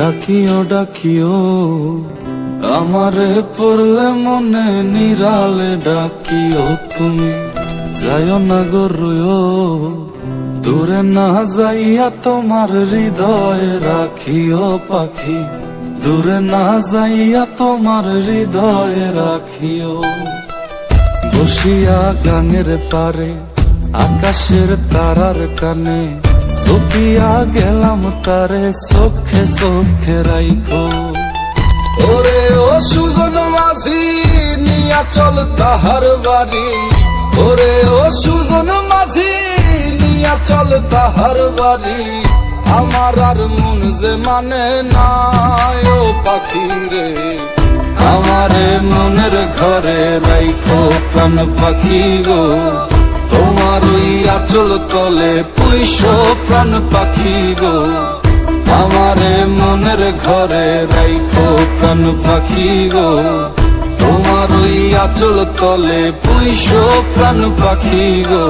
ডাকিও ডাকিও। আমারে পড়লে মনে নিরালে ডাকিও তুমি। যাইও না গো রুয়ো, দূরে না যাইয়া তোমার হৃদয়ে রাখিও পাখি। দূরে না যাইয়া তোমার হৃদয়ে রাখিও। বসিয়া গাঙের পারে, আকাশের তারার কানে চকিয়া গেলাম তারে চোখে চোখে রাইখো ওরে ও সুজন মাঝি, নিয়া চল তাহার বাড়ি। ওরে ও সুজন মাঝি, নিয়া চল তাহার বাড়ি। আমার আর মন যে মানে না ও পাখি রে। আমারে মনের ঘরে রাইখো প্রাণ পাখি গো। আচল তলে পুইশো প্রাণ পাখি গো। আমারে মনের ঘরে রাইখো প্রাণ পাখি গো। তোমার ওই আচল তলে পুইশো প্রাণ পাখি গো।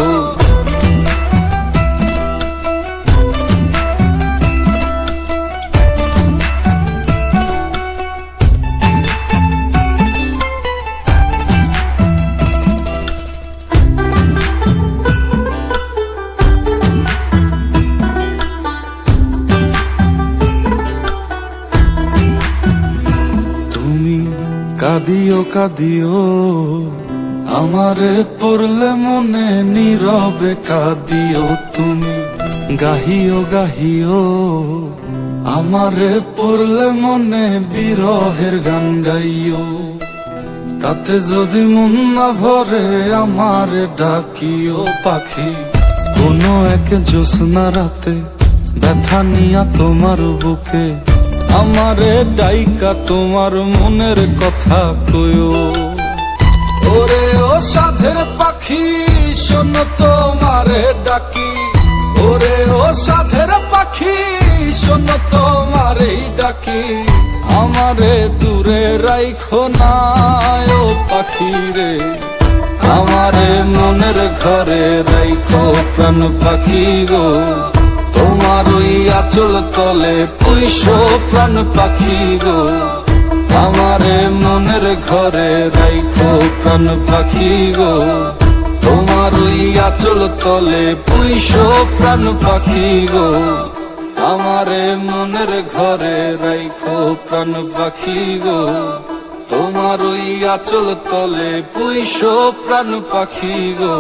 কাঁদিও কাঁদিও, আমারে পড়লে মনে নীরবে কাঁদিও তুমি। গাহিও গাহিও, আমারে পড়লে মনে বিরহের গান গাইও। তাতে যদি মন না ভরে আমারে ডাকিও পাখি। কোনো এক জ্যোৎস্না রাতে ব্যথা নিয়া তোমার বুকে আমারে ডাইকা তোমার মনের কথা কয়ো ওরে ও সাধের পাখি, শোন তোমারে ডাকি। ওরে ও সাধের পাখি, শোন তোমারে ডাকি। আমারে দূরে রাইখো না ও পাখি রে। আমারে মনের ঘরে রাইখো প্রাণ পাখি গো। তোমার ওই আচল তলে পুইশো প্রাণ পাখি গো। আমারে মনের ঘরে রাইখো প্রাণ পাখি গো। তোমার ওই আচল তলে পুইশো প্রাণ পাখি গো। আমারে মনের ঘরে রাইখো প্রাণ পাখি গো। তোমার ওই আচল তলে পুইশো প্রাণ পাখি গো।